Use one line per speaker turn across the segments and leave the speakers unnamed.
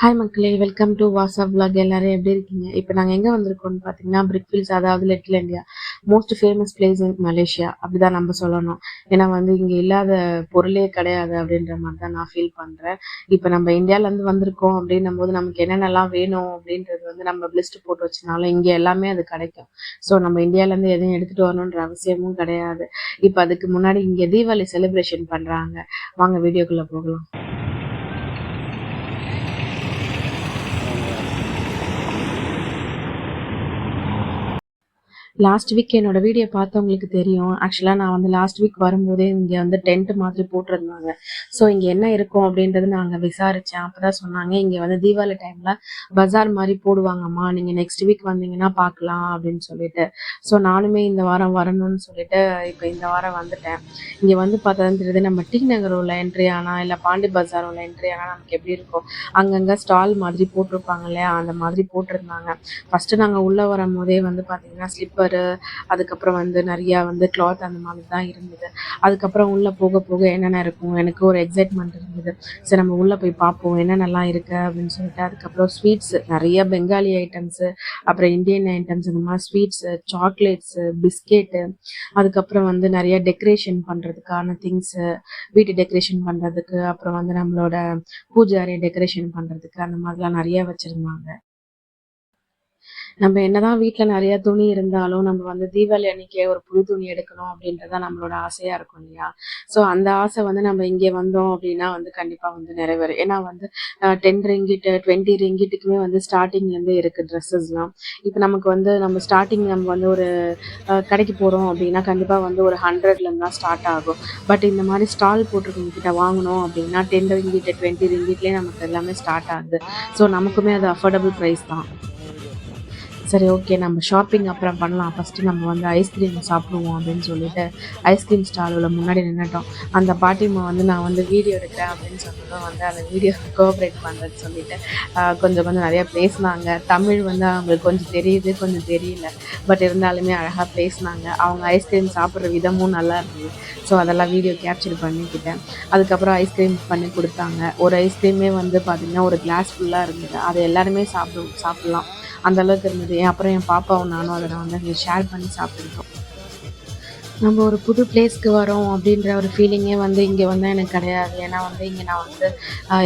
Hi மக்களே welcome to WhatsApp vlog. எல்லாரும் எப்படி இருக்கீங்க? இப்போ நாங்கள் எங்கே வந்திருக்கோம்னு பார்த்தீங்கன்னா பிரிக்ஃபீல்ஸ் அதாவது little India most famous place in Malaysia அப்படிதான் நம்ம சொல்லணும். ஏன்னா வந்து இங்கே இல்லாத பொருளே கிடையாது அப்படின்ற மாதிரி தான் நான் ஃபீல் பண்ணுறேன் இப்போ நம்ம இந்தியாவிலேருந்து வந்திருக்கோம் அப்படின்னும் போது நமக்கு என்னென்னலாம் வேணும் அப்படின்றது வந்து நம்ம லிஸ்ட் போட்டு வச்சுனாலும் இங்கே எல்லாமே அது கிடைக்கும். ஸோ நம்ம இந்தியாவிலேருந்து எதையும் எடுத்துகிட்டு வரணுன்ற அவசியமும் கிடையாது. இப்போ அதுக்கு முன்னாடி இங்கே தீபாவளி செலிப்ரேஷன் பண்ணுறாங்க வாங்க வீடியோக்குள்ளே போகலாம். லாஸ்ட் வீக் என்னோட வீடியோ பார்த்தவங்களுக்கு தெரியும். ஆக்சுவலாக நான் வந்து லாஸ்ட் வீக் வரும்போதே இங்கே வந்து டென்ட் மாதிரி போட்டிருந்தாங்க. ஸோ இங்கே என்ன இருக்கும் அப்படின்றது நாங்கள் விசாரித்தேன் அப்போ தான் சொன்னாங்க இங்கே வந்து தீபாவளி டைமில் பஜார் மாதிரி போடுவாங்கம்மா. நீங்கள் நெக்ஸ்ட் வீக் வந்தீங்கன்னா பார்க்கலாம் அப்படின்னு சொல்லிட்டு. ஸோ நானுமே இந்த வாரம் வரணும்னு சொல்லிட்டு இப்போ இந்த வாரம் வந்துட்டேன். இங்கே வந்து பார்த்தா தெரியுது நம்ம டி நகர் உள்ள என்ட்ரி ஆனால் இல்லை பாண்டி பஜார் உள்ள என்ட்ரி ஆனால் நமக்கு எப்படி இருக்கும்? அங்கங்கே ஸ்டால் மாதிரி போட்டிருப்பாங்க இல்லையா? அந்த மாதிரி போட்டிருந்தாங்க. ஃபஸ்ட்டு நாங்கள் உள்ளே வரும்போதே வந்து பார்த்தீங்கன்னா ஸ்லிப்பர் அதுக்கப்புறம் வந்து நிறையா வந்து கிளாத் அந்த மாதிரி தான் இருந்தது. அதுக்கப்புறம் உள்ளே போக போக என்னென்ன இருக்கும்? எனக்கு ஒரு எக்ஸைட்மெண்ட் இருந்தது. சரி நம்ம உள்ளே போய் பார்ப்போம். என்னென்னலாம் இருக்குது அப்படின்னு சொல்லிட்டு அதுக்கப்புறம் ஸ்வீட்ஸ் நிறைய பெங்காலி ஐட்டம்ஸு அப்புறம் இந்தியன் ஐட்டம்ஸ் இந்த மாதிரி ஸ்வீட்ஸு சாக்லேட்ஸு பிஸ்கெட்டு அதுக்கப்புறம் வந்து நிறைய டெக்கரேஷன் பண்ணுறதுக்கான திங்ஸு வீட்டு டெக்கரேஷன் பண்ணுறதுக்கு அப்புறம் வந்து நம்மளோட பூஜை அறையை டெக்கரேஷன் பண்ணுறதுக்கு அந்த மாதிரிலாம் நிறைய வச்சுருந்தாங்க. நம்ம என்னதான் வீட்டில் நிறைய துணி இருந்தாலும் நம்ம வந்து தீபாவளி அன்னைக்கே ஒரு புது துணி எடுக்கணும் அப்படின்றது தான் நம்மளோட ஆசையா இருக்கும் இல்லையா? ஸோ அந்த ஆசை வந்து நம்ம இங்கே வந்தோம் அப்படின்னா வந்து கண்டிப்பாக வந்து நிறைவேறும். ஏன்னா வந்து டென் ரிங்கிட்டு டுவெண்ட்டி ரிங்கிட்டுக்குமே வந்து ஸ்டார்டிங்லேருந்து இருக்கு ட்ரெஸ்ஸஸ்லாம் இப்போ நமக்கு வந்து நம்ம ஸ்டார்டிங் நம்ம வந்து ஒரு கடைக்கு போகிறோம் அப்படின்னா கண்டிப்பாக வந்து ஒரு ஹண்ட்ரட்லேருந்து தான் ஸ்டார்ட் ஆகும். பட் இந்த மாதிரி ஸ்டால் போட்டிருக்கவங்க கிட்ட வாங்கணும் அப்படின்னா டென் ரிங்கிட்டு டுவெண்ட்டி ரிங்கிட்லேயே நமக்கு எல்லாமே ஸ்டார்ட் ஆகுது. ஸோ நமக்குமே அது அஃபோர்டபுள் ப்ரைஸ் தான். சரி ஓகே நம்ம ஷாப்பிங் அப்புறம் பண்ணலாம். ஃபஸ்ட்டு நம்ம வந்து ஐஸ்கிரீம் சாப்பிடுவோம் அப்படின்னு சொல்லிட்டு ஐஸ்கிரீம் ஸ்டாலில் முன்னாடி நின்றுட்டோம் அந்த பாட்டிமா வந்து நான் வந்து வீடியோ எடுக்கிறேன் அப்படின்னு சொன்னதும் வந்து அந்த வீடியோ கோஆப்ரேட் பண்ணுறேன்னு சொல்லிட்டு கொஞ்சம் கொஞ்சம் நிறையா பேசினாங்க. தமிழ் வந்து அவங்களுக்கு கொஞ்சம் தெரியுது கொஞ்சம் தெரியல. பட் இருந்தாலுமே அழகாக பேசினாங்க. அவங்க ஐஸ்கிரீம் சாப்பிட்ற விதமும் நல்லா இருந்தது. ஸோ அதெல்லாம் வீடியோ கேப்சர் பண்ணிக்கிட்டேன். அதுக்கப்புறம் ஐஸ்கிரீம் பண்ணி கொடுத்தாங்க. ஒரு ஐஸ்கிரீமே வந்து பார்த்திங்கன்னா ஒரு கிளாஸ் ஃபுல்லாக இருந்தது. அதை எல்லாருமே சாப்பிடு சாப்பிட்லாம். அந்த அளவுக்கு இருந்தது. என் அப்புறம் என் பாப்பாவும் நானும் அதை வந்து ஷேர் பண்ணி சாப்பிட்டுருக்கோம் நம்ம ஒரு புது பிளேஸ்க்கு வரோம் அப்படின்ற ஒரு ஃபீலிங்கே வந்து இங்கே வந்து எனக்கு கிடையாது. ஏன்னா வந்து இங்கே நான் வந்து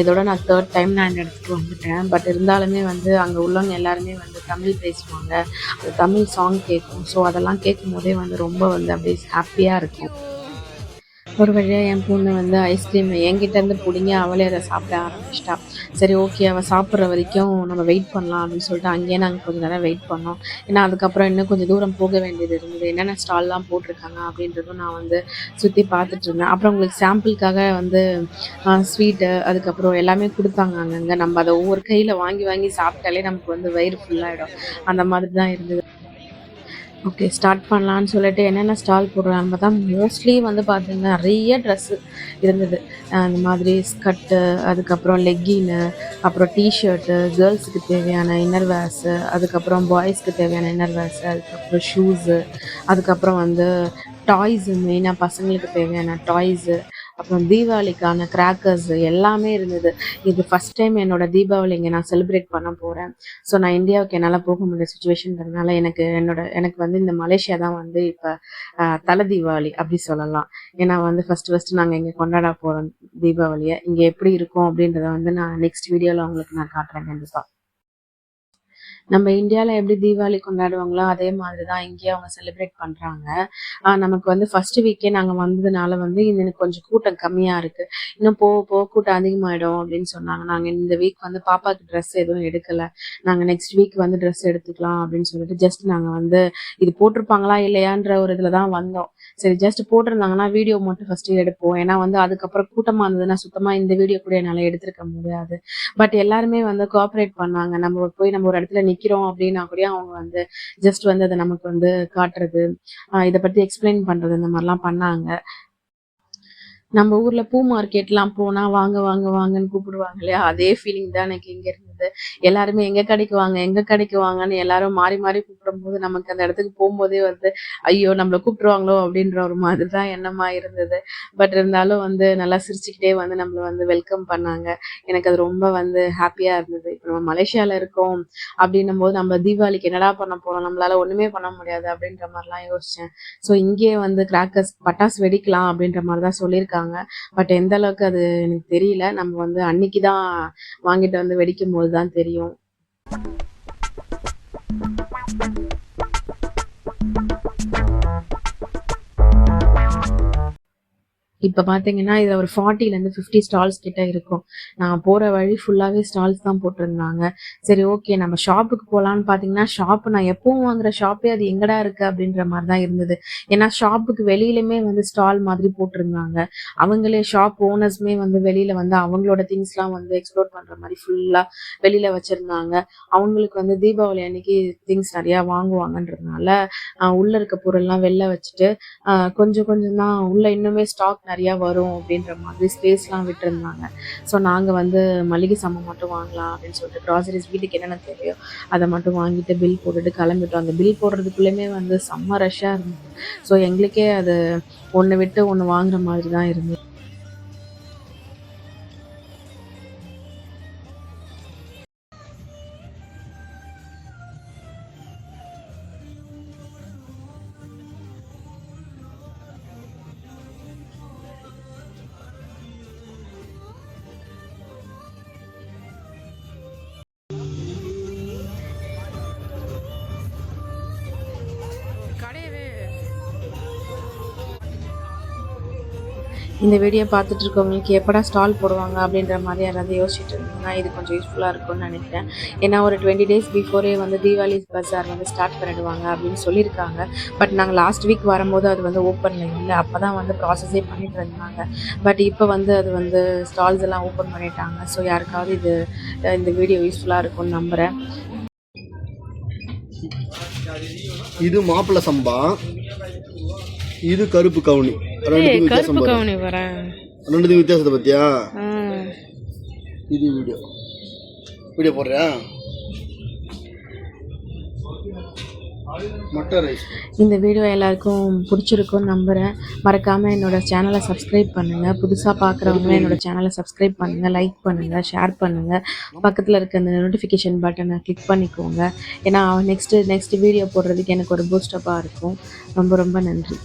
இதோட நான் தேர்ட் டைம் நான் இந்த இடத்துக்கு வந்துட்டேன். பட் இருந்தாலுமே வந்து அங்கே உள்ளவங்க எல்லாருமே வந்து தமிழ் பேசுவாங்க. அது தமிழ் சாங் கேட்கும் ஸோ அதெல்லாம் கேட்கும் போதே வந்து ரொம்ப வந்து அப்படியே ஹாப்பியாக இருக்கும். ஒரு வழியாக என் பொண்ணு வந்து ஐஸ்கிரீம் என்கிட்டேருந்து பிடிங்கி அவளே அதை சாப்பிட ஆரம்பிச்சிட்டா. சரி ஓகே அவள் சாப்பிட்ற வரைக்கும் நம்ம வெயிட் பண்ணலாம் அப்படின்னு சொல்லிட்டு அங்கேயே நாங்கள் கொஞ்சம் நேரம் வெயிட் பண்ணோம். ஏன்னா அதுக்கப்புறம் இன்னும் கொஞ்சம் தூரம் போக வேண்டியது இருந்தது. என்னென்ன ஸ்டால்லாம் போட்டிருக்காங்க அப்படின்றதும் நான் வந்து சுற்றி பார்த்துட்டு இருந்தேன். அப்புறம் உங்களுக்கு சாம்பிளுக்காக வந்து ஸ்வீட்டு அதுக்கப்புறம் எல்லாமே கொடுத்தாங்க அங்கங்கே. நம்ம அதை ஒவ்வொரு கையில் வாங்கி வாங்கி சாப்பிட்டாலே நமக்கு வந்து வயிறு ஃபுல்லாகிடும் அந்த மாதிரி தான் இருந்தது. ஓகே ஸ்டார்ட் பண்ணலான்னு சொல்லிட்டு என்னென்ன ஸ்டால் போடுறாங்க தான் மோஸ்ட்லி வந்து பார்த்தீங்கன்னா நிறைய ட்ரெஸ்ஸு இருந்தது. அந்த மாதிரி ஸ்கர்ட்டு அதுக்கப்புறம் லெக்கின்னு அப்புறம் டிஷர்ட்டு கேர்ள்ஸுக்கு தேவையான இன்னர் வேர்ஸு அதுக்கப்புறம் பாய்ஸ்க்கு தேவையான இன்னர் வேர்ஸு அதுக்கப்புறம் ஷூஸு அதுக்கப்புறம் வந்து டாய்ஸு மெயினாக பசங்களுக்கு தேவையான டாய்ஸு அப்புறம் தீபாவளிக்கான கிராக்கர்ஸ் எல்லாமே இருந்தது. இது ஃபஸ்ட் டைம் என்னோட தீபாவளி இங்கே நான் செலிப்ரேட் பண்ண போகிறேன் ஸோ நான் இந்தியாவுக்கு என்னால் போக முடிய சுச்சுவேஷன்றதுனால எனக்கு என்னோட எனக்கு வந்து இந்த மலேசியா தான் வந்து இப்போ தலை தீபாவளி அப்படி சொல்லலாம். ஏன்னா வந்து ஃபஸ்ட்டு ஃபஸ்ட்டு நாங்கள் இங்கே கொண்டாட போகிறோம் தீபாவளியை இங்கே எப்படி இருக்கும் அப்படின்றத வந்து நான் நெக்ஸ்ட் வீடியோவில் உங்களுக்கு நான் காட்டுறேன் கண்டிப்பாக நம்ம இந்தியாவில் எப்படி தீபாவளி கொண்டாடுவாங்களோ அதே மாதிரி தான் இங்கேயும் அவங்க செலிப்ரேட் பண்ணுறாங்க நமக்கு வந்து ஃபர்ஸ்ட் வீக்கே நாங்கள் வந்ததுனால வந்து இது எனக்கு கொஞ்சம் கூட்டம் கம்மியாக இருக்குது இன்னும் போக போக கூட்டம் அதிகமாகிடும் அப்படின்னு சொன்னாங்க. நாங்கள் இந்த வீக் வந்து பாப்பாவுக்கு ட்ரெஸ் எதுவும் எடுக்கலை. நாங்கள் நெக்ஸ்ட் வீக் வந்து ட்ரெஸ் எடுத்துக்கலாம் அப்படின்னு சொல்லிட்டு ஜஸ்ட் நாங்கள் வந்து இது போட்டிருப்பாங்களா இல்லையான்ற ஒரு இதில் தான் வந்தோம். சரி ஜஸ்ட் போட்டிருந்தாங்கன்னா வீடியோ மட்டும் ஃபஸ்ட்டு எடுப்போம். ஏன்னா வந்து அதுக்கப்புறம் கூட்டமாக இருந்ததுன்னா சுத்தமாக இந்த வீடியோ கூட என்னால் எடுத்திருக்க முடியாது. பட் எல்லாருமே வந்து கோஆப்ரேட் பண்ணாங்க. நம்ம போய் நம்ம ஒரு இடத்துல நிற்கிறோம் அப்படின்னா கூட அவங்க வந்து ஜஸ்ட் வந்து அதை நமக்கு வந்து காட்டுறது இதை பற்றி எக்ஸ்பிளைன் பண்ணுறது இந்த மாதிரிலாம் பண்ணாங்க. நம்ம ஊர்ல பூ மார்க்கெட்லாம் போனா வாங்க வாங்க வாங்கன்னு கூப்பிடுவாங்க இல்லையா? அதே ஃபீலிங் தான் எனக்கு இங்க இருந்தது. எல்லாருமே எங்க கடைக்கு வாங்க எங்க கடைக்கு வாங்கன்னு எல்லாரும் மாறி மாறி கூப்பிடும்போது நமக்கு அந்த இடத்துக்கு போகும்போதே வந்து ஐயோ நம்மள கூப்பிடுவாங்களோ அப்படின்ற ஒரு மாதிரி தான் எண்ணமா இருந்தது. பட் இருந்தாலும் வந்து நல்லா சிரிச்சுக்கிட்டே வந்து நம்மள வந்து வெல்கம் பண்ணாங்க. எனக்கு அது ரொம்ப வந்து ஹாப்பியா இருந்தது. இப்போ நம்ம மலேசியால இருக்கோம் அப்படின்னும் போது நம்ம தீபாவளிக்கு என்னடா பண்ண போறோம்? நம்மளால ஒண்ணுமே பண்ண முடியாது அப்படின்ற மாதிரிலாம் யோசிச்சேன். ஸோ இங்கேயே வந்து கிராக்கர்ஸ் பட்டாசு வெடிக்கலாம் அப்படின்ற மாதிரி தான் சொல்லியிருக்காங்க. பட் எந்த அளவுக்கு அது எனக்கு தெரியல. நம்ம வந்து அன்னைக்கு தான் வாங்கிட்டு வந்து வெடிக்கும் போது தான் தெரியும். இப்போ பார்த்தீங்கன்னா இதில் ஒரு ஃபார்ட்டிலேருந்து ஃபிஃப்டி ஸ்டால்ஸ் கிட்ட இருக்கும். நான் போகிற வழி ஃபுல்லாகவே ஸ்டால்ஸ் தான் போட்டிருந்தாங்க. சரி ஓகே நம்ம ஷாப்புக்கு போகலான்னு பார்த்தீங்கன்னா ஷாப்பு நான் எப்பவும் வாங்குற ஷாப்பே அது எங்கடா இருக்குது அப்படின்ற மாதிரி தான் இருந்தது. ஏன்னா ஷாப்புக்கு வெளியிலுமே வந்து ஸ்டால் மாதிரி போட்டிருந்தாங்க. அவங்களே ஷாப் ஓனர்ஸ்மே வந்து வெளியில் வந்து அவங்களோட திங்ஸ்லாம் வந்து எக்ஸ்ப்ளோர் பண்ணுற மாதிரி ஃபுல்லாக வெளியில் வச்சுருந்தாங்க. அவங்களுக்கு வந்து தீபாவளி அன்னைக்கு திங்ஸ் நிறையா வாங்குவாங்கன்றதுனால உள்ள இருக்க பொருள்லாம் வெளில வச்சுட்டு கொஞ்சம் கொஞ்சம் தான் உள்ள இன்னுமே ஸ்டாக் நிறையா வரும் அப்படின்ற மாதிரி ஸ்பேஸ்லாம் விட்டுருந்தாங்க. ஸோ நாங்கள் வந்து மளிகை சாமான் மட்டும் வாங்கலாம் அப்படின்னு சொல்லிட்டு க்ராசரிஸ் வீட்டுக்கு என்னென்ன தேவையோ அதை மட்டும் வாங்கிட்டு பில் போட்டுட்டு கிளம்பிட்டோம். அந்த பில் போடுறதுக்குள்ளேயுமே வந்து செம்ம ரஷ்ஷாக இருந்தது. ஸோ எங்களுக்கே அது ஒன்று விட்டு ஒன்று வாங்குற மாதிரி தான் இருந்தது. இந்த வீடியோ பார்த்துட்டு இருக்கவங்களுக்கு எப்படா ஸ்டால் போடுவாங்க அப்படின்ற மாதிரி யாராவது யோசிச்சுட்டு இருந்தீங்கன்னா இது கொஞ்சம் யூஸ்ஃபுல்லாக இருக்கும்னு நினைக்கிறேன். ஏன்னா ஒரு டுவெண்ட்டி டேஸ் பிஃபோரே வந்து தீபாவளி பஜார் வந்து ஸ்டார்ட் பண்ணிடுவாங்க அப்படின்னு சொல்லியிருக்காங்க. பட் நாங்கள் லாஸ்ட் வீக் வரும்போது அது வந்து ஓப்பனில் இல்லை. அப்போ தான் வந்து ப்ராசஸே பண்ணிட்டு இருந்தாங்க. பட் இப்போ வந்து அது வந்து ஸ்டால்ஸ் எல்லாம் ஓப்பன் பண்ணிட்டாங்க. ஸோ யாருக்காவது இது இந்த வீடியோ யூஸ்ஃபுல்லாக இருக்கும்னு நம்புகிறேன்
இது மாப்பிள்ளை சம்பா. இது கருப்பு கவுனி. பாரு.
கவுனி வரேன்
ரெண்டுத்துக்கும் வித்தியாசத்தை பத்தியா? இது வீடியோ. வீடியோ போடுறியா?
இந்த வீடியோ எல்லாருக்கும் பிடிச்சிருக்கும்னு நம்புகிறேன் மறக்காமல் என்னோட சேனலை சப்ஸ்கிரைப் பண்ணுங்கள் புதுசாக பார்க்குறவங்க என்னோட சேனலை சப்ஸ்கிரைப் பண்ணுங்கள் லைக் பண்ணுங்கள் ஷேர் பண்ணுங்கள் பக்கத்தில் இருக்க அந்த நோட்டிஃபிகேஷன் பட்டனை கிளிக் பண்ணிக்கோங்க. ஏன்னா நெக்ஸ்ட்டு நெக்ஸ்ட் வீடியோ போடுறதுக்கு எனக்கு ஒரு பூஸ்டப்பாக இருக்கும். ரொம்ப ரொம்ப நன்றி.